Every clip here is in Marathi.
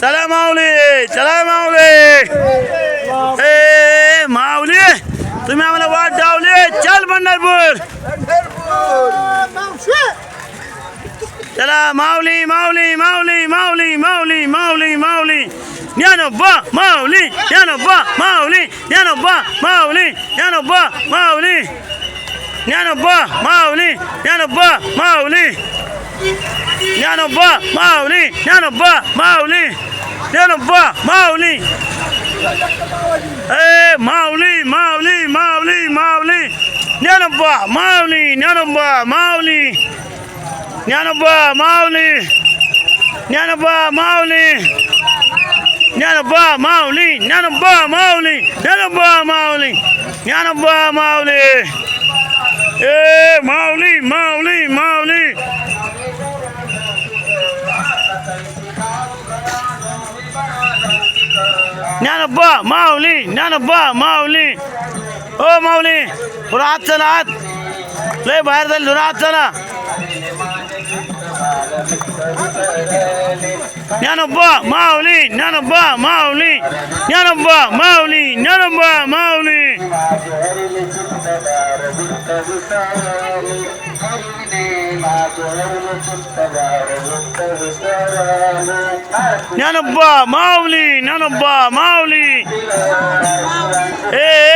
चला माऊली चला माऊली. ए माऊली तुम्ही आम्हाला वाट डावली चल पंढरपूर. चला माऊली माऊली माऊली माऊली माऊली माऊली माऊली. ज्ञानोबा माऊली ज्ञानोबा माऊली ज्ञानोबा माऊली ज्ञानोबा माऊली. ज्ञानोबा माऊली ज्ञानोबा माऊली. ज्ञानोबा माऊली ज्ञानोबा माऊली ज्ञानोबा माऊली. ए माऊली माऊली माऊली माऊली. ज्ञानोबा माऊली ज्ञानोबा माऊली. ज्ञानोबा माऊली ज्ञानोबा माऊली. ज्ञानोबा माऊली ज्ञानोबा माऊली ज्ञानोबा माऊली ज्ञानोबा माऊली. ए माऊली माऊली माऊली. ज्ञानोबा माऊली ज्ञानोबा माऊली. ओ माऊली पुरा आत चला आत लय बाहेर झाली आत चला. ஞானப்பா மாவுலி ஞானப்பா மாவுலி ஞானப்பா மாவுலி ஞானப்பா மாவுலி ஞானப்பா மாவுலி ஞானப்பா மாவுலி ஏ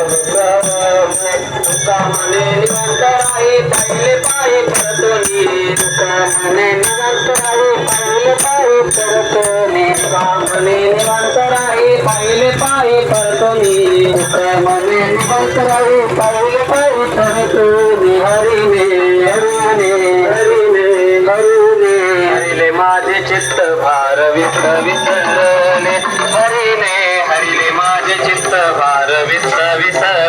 तुका मने करतो निरे करतो ने तुका मने निवंत राही पाहिले करतो निरे पाहिले पायी करतो ने हरी ने हरिले माझे चित्त भार विस्तर विसरले हरिले माझे चित्त भार विसर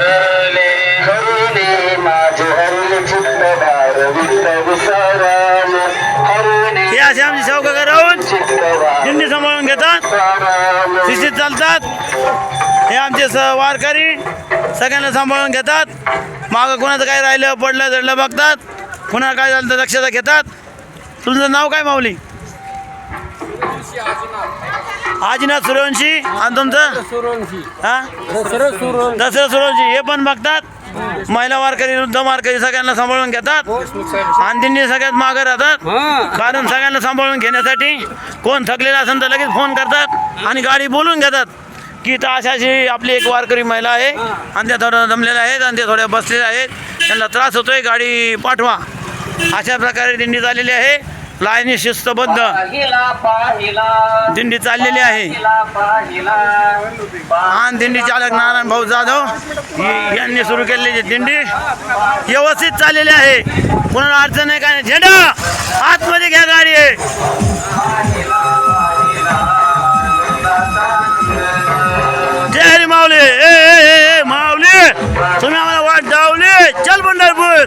हे असे आमचे चौका राहून दिंडी सांभाळून घेतात. शिस्तीत चालतात. हे आमचे स वारकरी सगळ्यांना सांभाळून घेतात. मागं कोणाचं काय राहिलं पडलं जडलं बघतात. कुणाला काय झालं तर दक्षता घेतात. तुमचं नाव काय माऊली? आजीनाथ सूर्यवंशी आणि तुमचं? सुरवंशी. हा? दसरथ दसरा सूर्यवंशी हे पण बघतात. महिला वारकरी वृद्ध वारकरी सगळ्यांना सांभाळून घेतात. आणि दिंडी सगळ्यात मागं राहतात. कारण सगळ्यांना सांभाळून घेण्यासाठी कोण थकलेला असेल तर लगेच फोन करतात आणि गाडी बोलून घेतात. की तर अशी अशी आपली एक वारकरी महिला आहे. आणि त्या थोड्या दमलेल्या आहेत आणि त्या थोड्या बसलेल्या आहेत. त्यांना त्रास होतोय गाडी पाठवा. अशा प्रकारे दिंडी चाललेली आहे. लाईनी शिस्तबद्ध. दिंडी चाललेली आहे. आणि दिंडी चालक नारायण भाऊ जाधव. यांनी सुरू केलेली दिंडी. व्यवस्थित चाललेली आहे. कोणाला अडचण आहे काय नाही. झेंडा! आतमध्ये घ्या गाडी. जय हरी माऊली. ए माऊली. तुम्ही आम्हाला वाट डावली चल पंढरपूर.